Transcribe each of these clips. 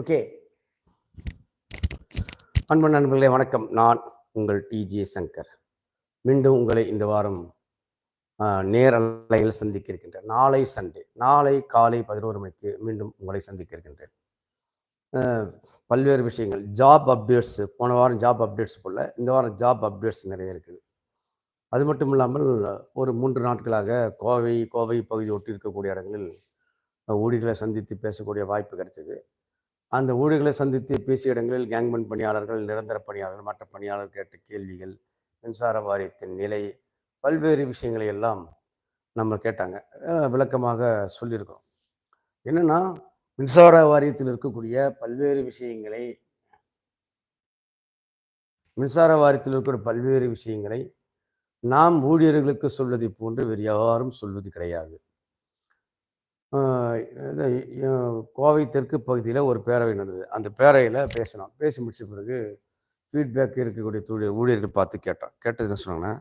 Okay. அன்பு நண்பர்களே வணக்கம். நான் உங்கள் டிஜே சங்கர். மீண்டும் உங்களை இந்த வாரம் நேரலையில் சந்திக்க இருக்கின்றேன். நாளை சண்டே நாளை காலை பதினோரு மணிக்கு மீண்டும் உங்களை சந்திக்க இருக்கின்றேன். பல்வேறு விஷயங்கள். ஜாப் அப்டேட்ஸ் போன வாரம் ஜாப் அப்டேட்ஸ் போல இந்த வாரம் ஜாப் அப்டேட்ஸ் நிறைய இருக்குது. அது மட்டும் இல்லாமல் ஒரு மூன்று நாட்களாக கோவை கோவை பகுதி ஒட்டி இருக்கக்கூடிய இடங்களில் ஊழிகளை சந்தித்து பேசக்கூடிய வாய்ப்பு கிடைச்சது. அந்த ஊழியர்களை சந்தித்து பேசிய இடங்களில் கேங்மன் பணியாளர்கள் நிரந்தர பணியாளர்கள் மற்ற பணியாளர் கேட்ட கேள்விகள் மின்சார வாரியத்தின் நிலை பல்வேறு விஷயங்களை எல்லாம் நம்ம கேட்டாங்க. விளக்கமாக சொல்லியிருக்கோம் என்னென்னா மின்சார வாரியத்தில் இருக்கக்கூடிய பல்வேறு விஷயங்களை மின்சார வாரியத்தில் இருக்கிற பல்வேறு விஷயங்களை நாம் ஊழியர்களுக்கு சொல்வதை போன்று வேறு யாரும் சொல்வது கிடையாது. கோவை தெற்கு பகுதியில் ஒரு பேரவை நடந்தது. அந்த பேரவையில் பேசினோம். பேசி முடிச்ச பிறகு ஃபீட்பேக் இருக்கக்கூடிய தொழில் ஊழியர்கள் பார்த்து கேட்டோம். கேட்டது என்ன சொன்னாங்கன்னா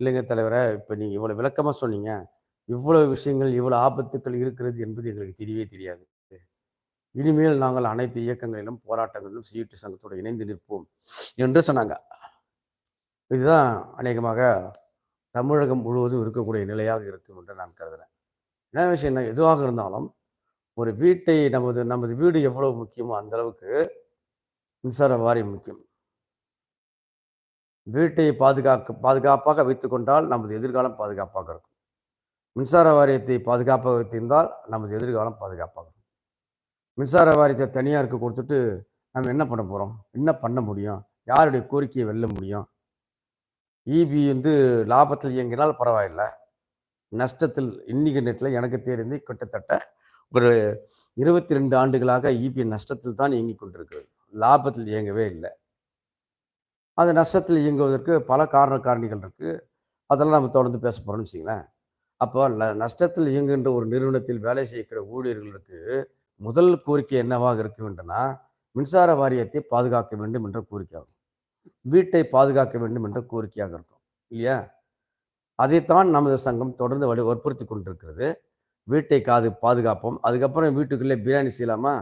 இல்லைங்க தலைவரை இப்போ நீங்கள் இவ்வளோ விளக்கமாக சொன்னீங்க. இவ்வளோ விஷயங்கள் இவ்வளோ ஆபத்துக்கள் இருக்கிறது என்பது எங்களுக்கு தெரியவே தெரியாது. இனிமேல் நாங்கள் அனைத்து இயக்கங்களிலும் போராட்டங்களிலும் சீட்டு சங்கத்தோடு இணைந்து நிற்போம் என்று சொன்னாங்க. இதுதான் அநேகமாக தமிழகம் முழுவதும் இருக்கக்கூடிய நிலையாக இருக்கும் என்று நான் கருதுகிறேன் என்ன விஷயம்னா எதுவாக இருந்தாலும் ஒரு வீட்டை நமது நமது வீடு எவ்வளவு முக்கியமோ அந்த அளவுக்கு மின்சார வாரியம் முக்கியம். வீட்டை பாதுகாக்க பாதுகாப்பாக வைத்துக்கொண்டால் நமது எதிர்காலம் பாதுகாப்பாக இருக்கும். மின்சார வாரியத்தை பாதுகாப்பாக வைத்திருந்தால் நமது எதிர்காலம் பாதுகாப்பாக இருக்கும். மின்சார வாரியத்தை தனியாருக்கு கொடுத்துட்டு நம்ம என்ன பண்ண போகிறோம் என்ன பண்ண முடியும்? யாருடைய கோரிக்கையை வெல்ல முடியும்? இபி வந்து லாபத்தில் இயங்கினால் பரவாயில்லை. நஷ்டத்தில் இன்னைக்கு நெட்டில் எனக்கு தெரிந்து கிட்டத்தட்ட ஒரு இருபத்தி ரெண்டு ஆண்டுகளாக இபி நஷ்டத்தில் தான் இயங்கிக் கொண்டிருக்கிறது. லாபத்தில் இயங்கவே இல்லை. அந்த நஷ்டத்தில் இயங்குவதற்கு பல காரண காரணிகள் இருக்குது அதெல்லாம் நம்ம தொடர்ந்து பேச போகிறோம்னு வச்சுங்களேன் அப்போ ல- நஷ்டத்தில் இயங்குகின்ற ஒரு நிறுவனத்தில் வேலை செய்கிற ஊழியர்களுக்கு முதல் கோரிக்கை என்னவாக இருக்க வேண்டும்னா மின்சார வாரியத்தை பாதுகாக்க வேண்டும் என்ற கோரிக்கையாகும். வீட்டை பாதுகாக்க வேண்டும் என்ற கோரிக்கையாக இருக்கும். இல்லையா? அதைத்தான் நமது சங்கம் தொடர்ந்து வலி வற்புறுத்தி கொண்டிருக்கிறது. வீட்டை காது பாதுகாப்போம். அதுக்கப்புறம் வீட்டுக்குள்ளே பிரியாணி செய்யலாமா?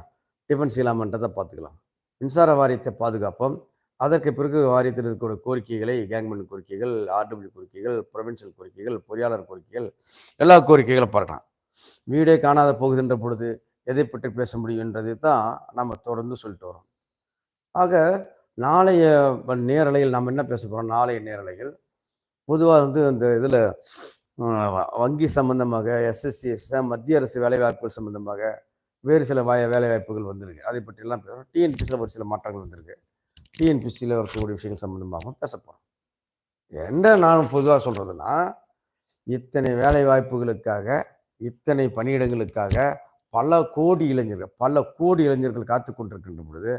டிஃபன் செய்யலாமான்றதை பார்த்துக்கலாம். மின்சார வாரியத்தை பாதுகாப்போம். அதற்கு பிறகு வாரியத்தில் இருக்கக்கூடிய கோரிக்கைகளை கேங்மெண்ட் கோரிக்கைகள் ஆர்டபிள்யூ கோரிக்கைகள் ப்ரொவின்சியல் கோரிக்கைகள் பொறியாளர் கோரிக்கைகள் எல்லா கோரிக்கைகளும் பார்க்கலாம். வீடே காணாத போகுதுன்ற பொழுது எதை பற்றி பேச முடியும் என்றதை தான் நம்ம தொடர்ந்து சொல்லிட்டு வரோம் ஆக நாளைய நேரலையில் நாம் என்ன பேச போகிறோம் நாளைய நேரலைகள் பொதுவாக வந்து அந்த இதில் வங்கி சம்பந்தமாக எஸ்எஸ்சி மத்திய அரசு வேலைவாய்ப்புகள் சம்பந்தமாக வேறு சில வாய வேலைவாய்ப்புகள் வந்திருக்கு. அதை பற்றியெல்லாம் பேசுகிறோம் டிஎன்பிசியில் ஒரு சில மாற்றங்கள் வந்திருக்கு. டிஎன்பிசியில் இருக்கக்கூடிய விஷயங்கள் சம்பந்தமாகவும் பேசப்போகிறோம் என்ன நான் பொதுவாக சொல்கிறதுனா இத்தனை வேலைவாய்ப்புகளுக்காக இத்தனை பணியிடங்களுக்காக பல கோடி இளைஞர்கள் பல கோடி இளைஞர்கள் காத்து கொண்டிருக்கின்ற பொழுது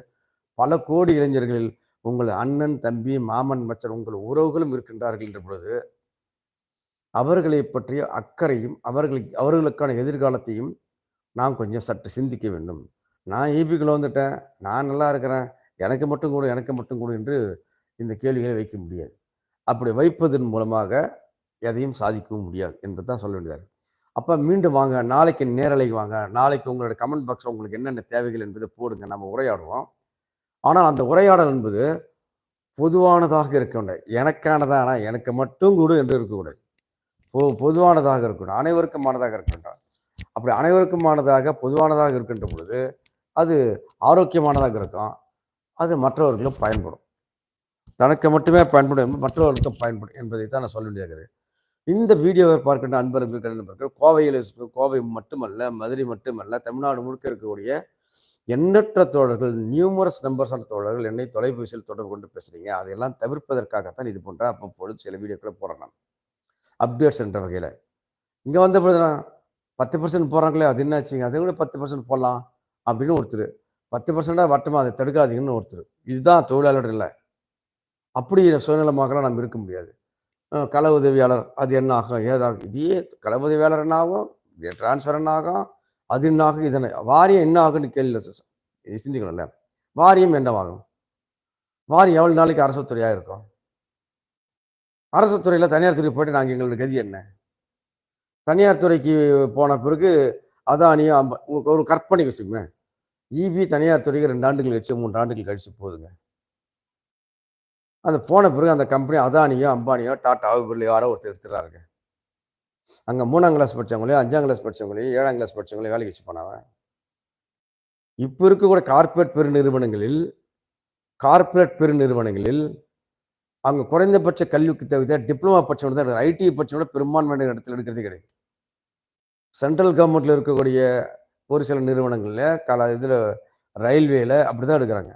பல கோடி இளைஞர்களில் உங்கள் அண்ணன் தம்பி மாமன் மச்சன் உங்கள் உறவுகளும் இருக்கின்றார்கள் என்ற பொழுது அவர்களை பற்றிய அக்கறையும் அவர்களுக்கு அவர்களுக்கான எதிர்காலத்தையும் நாம் கொஞ்சம் சற்று சிந்திக்க வேண்டும். நான் ஈபிக்குள்ள வந்துட்டேன். நான் நல்லா இருக்கிறேன். எனக்கு மட்டும் கூட எனக்கு மட்டும் கூட என்று இந்த கேள்விகளை வைக்க முடியாது. அப்படி வைப்பதன் மூலமாக எதையும் சாதிக்கவும் முடியாது என்பது தான் சொல்ல வேண்டியது அப்போ மீண்டும் வாங்க நாளைக்கு நேரலைக்கு வாங்க. நாளைக்கு உங்களோட கமெண்ட் பாக்ஸில் உங்களுக்கு என்னென்ன தேவைகள் என்பதை போடுங்க. நம்ம உரையாடுவோம். ஆனால் அந்த உரையாடல் என்பது பொதுவானதாக இருக்க வேண்டும் எனக்கானதானா எனக்கு மட்டும் கூட என்று இருக்கக்கூடாது. பொ பொதுவானதாக இருக்கணும். அனைவருக்குமானதாக இருக்க வேண்டாம் அப்படி அனைவருக்குமானதாக பொதுவானதாக இருக்கின்ற பொழுது அது ஆரோக்கியமானதாக இருக்கும். அது மற்றவர்களும் பயன்படும். தனக்கு மட்டுமே பயன்படும் மற்றவர்களுக்கும் பயன்படும் என்பதை தான் நான் சொல்ல வேண்டியது. இந்த வீடியோவை பார்க்கின்ற அன்பர்கள் நண்பர்கள் கோவையில் கோவை மட்டுமல்ல மதுரை மட்டுமல்ல தமிழ்நாடு முழுக்க இருக்கக்கூடிய எண்ணற்ற தோழர்கள் நியூமரஸ் நம்பர்ஸான தோழர்கள் என்னை தொலைபேசியில் தொடர்பு கொண்டு பேசுறீங்க. அதையெல்லாம் தவிர்ப்பதற்காகத்தான் இது போன்ற அப்பப்பொழுது சில வீடியோக்களை போடுறேன் நான். அப்டேட்ஸ் என்ற வகையில். இங்கே வந்த பொழுது நான் பத்து பர்சன்ட் போகிறாங்களே அது என்னாச்சுங்க? அதை விட பத்து பர்சன்ட் போடலாம் அப்படின்னு ஒருத்தர் பத்து பர்சண்டாக வட்டமாக அதை தடுக்காதீங்கன்னு ஒருத்தர். இதுதான் தொழிலாளர் இல்லை. அப்படி சுயநலமாகலாம் நம்ம இருக்க முடியாது. கள உதவியாளர் அது என்ன ஆகும்? ஏதாகும் இதே கள உதவியாளர் என்ன ஆகும் டிரான்ஸ்ஃபர் என்ன ஆகும் அது என்ன இதனை வாரியம் என்ன ஆகுன்னு கேள்வி சிந்திக்கணும்ல வாரியம் என்னவாகும் வாரியம் எவ்வளோ நாளைக்கு அரசு துறையாக இருக்கும்? அரசு துறையில் தனியார் துறை போயிட்டு நாங்கள் எங்களோட கதி என்ன? தனியார் துறைக்கு போன பிறகு அதானியும் உங்களுக்கு ஒரு கற்பனை விஷயமே. இபி தனியார் துறைக்கு ரெண்டு ஆண்டுகள் கழிச்சு மூன்று ஆண்டுகள் கழிச்சு போகுதுங்க அந்த போன பிறகு அந்த கம்பெனி அதானியோ அம்பானியோ டாட்டாவோ பிர்லையோ யாரோ ஒருத்தர் எடுத்துடுறாருங்க. அங்கே மூணாம் கிளாஸ் படித்தவங்களையும் அஞ்சாம் கிளாஸ் படித்தவங்களையும் ஏழாம் கிளாஸ் படித்தவங்களையும் வேலைக்கு வச்சு போனாவன் இப்போ இருக்கக்கூடிய கார்ப்பரேட் பெருநிறுவனங்களில் கார்ப்பரேட் பெருநிறுவனங்களில் அவங்க குறைந்தபட்ச கல்விக்கு தவிர டிப்ளமா பட்சம் தான் எடுக்கிறாங்க ஐடி படிச்சவங்க பெரும்பான்மையான இடத்துல எடுக்கிறதே கிடையாது. சென்ட்ரல் கவர்மெண்ட்ல இருக்கக்கூடிய ஒரு சில நிறுவனங்களில் கல இதில் ரயில்வேல அப்படி தான் எடுக்கிறாங்க.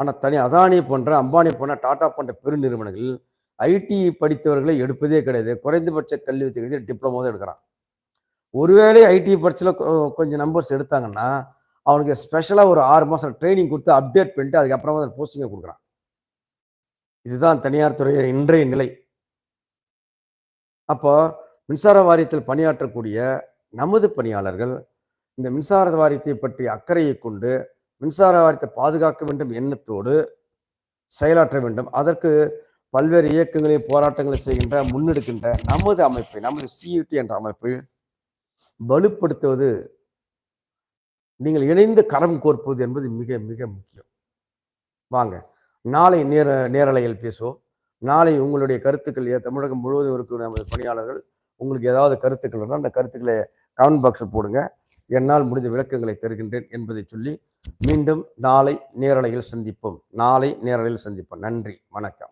ஆனால் தனி அதானி போன்ற அம்பானி போன்ற டாடா போன்ற பெருநிறுவனங்கள் ஐடி படித்தவர்களை எடுப்பதே கிடையாது. குறைந்தபட்ச கல்வி தகுதி டிப்ளமோ தான் எடுக்கிறான். ஒருவேளை ஐடி படிச்சில் கொஞ்சம் நம்பர்ஸ் எடுத்தாங்கன்னா அவனுக்கு ஸ்பெஷலாக ஒரு ஆறு மாதம் ட்ரைனிங் கொடுத்து அப்டேட் பண்ணிட்டு அதுக்கப்புறமா தான் போஸ்டிங்கை கொடுக்குறான். இதுதான் தனியார் துறையின் இன்றைய நிலை. அப்போ மின்சார வாரியத்தில் பணியாற்றக்கூடிய நமது பணியாளர்கள் இந்த மின்சார வாரியத்தை பற்றி அக்கறையை கொண்டு மின்சார வாரியத்தை பாதுகாக்க வேண்டும் எண்ணத்தோடு செயலாற்ற வேண்டும். அதற்கு பல்வேறு இயக்கங்களை போராட்டங்களை செய்கின்ற முன்னெடுக்கின்ற நமது அமைப்பை நமது சியூடி என்ற அமைப்பை வலுப்படுத்துவது நீங்கள் இணைந்து கரம் கோர்ப்பது என்பது மிக மிக முக்கியம். வாங்க நாளை நேர நேரலையில் பேசுவோம். நாளை உங்களுடைய கருத்துக்கள் தமிழகம் முழுவதும் இருக்கிற நமது பணியாளர்கள் உங்களுக்கு ஏதாவது கருத்துக்கள் இருந்தால் அந்த கருத்துக்களை கமெண்ட் பாக்ஸில் போடுங்க. என்னால் முடிந்த விளக்கங்களை தருகின்றேன் என்பதை சொல்லி மீண்டும் நாளை நேரலையில் சந்திப்போம். நாளை நேரலையில் சந்திப்போம். நன்றி வணக்கம்.